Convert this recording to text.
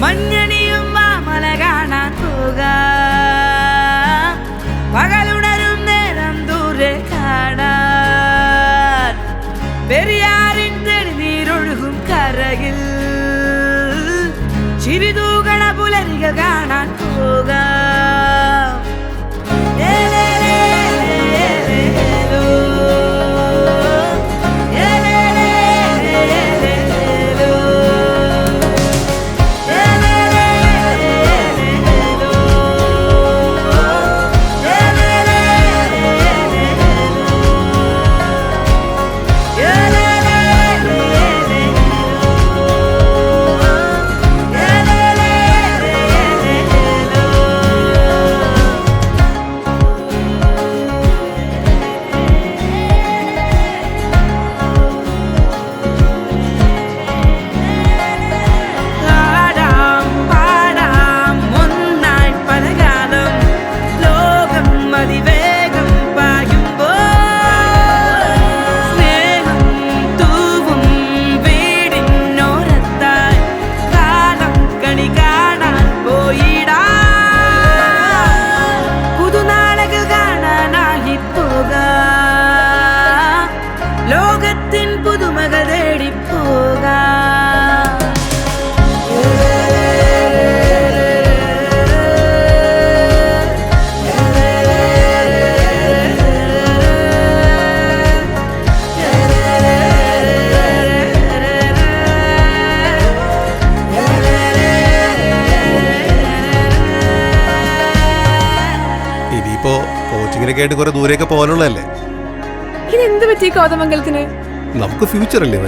മഞ്ഞണിയും മല കാണാൻ പോക. പകലുണരും നേരം ദൂരെ കാണാൻ. പെരിയാറിൻ തെളിനീരൊഴുകും കരകിൽ. ചിരിതൂകണ പുലരികൾ കാണാൻ പോകാം. ലോകത്തിൻ പുതുമകൾ തേടി പോകാം ഇനിയിപ്പോ കോച്ചിങ്ങിനൊക്കെ ആയിട്ട് കുറെ ദൂരെയൊക്കെ പോകാനുള്ളതല്ലേ? ഇതെന്ത് പറ്റി കോതമംഗലത്തിന്? നമുക്ക് ഫ്യൂച്ചർ അല്ലേ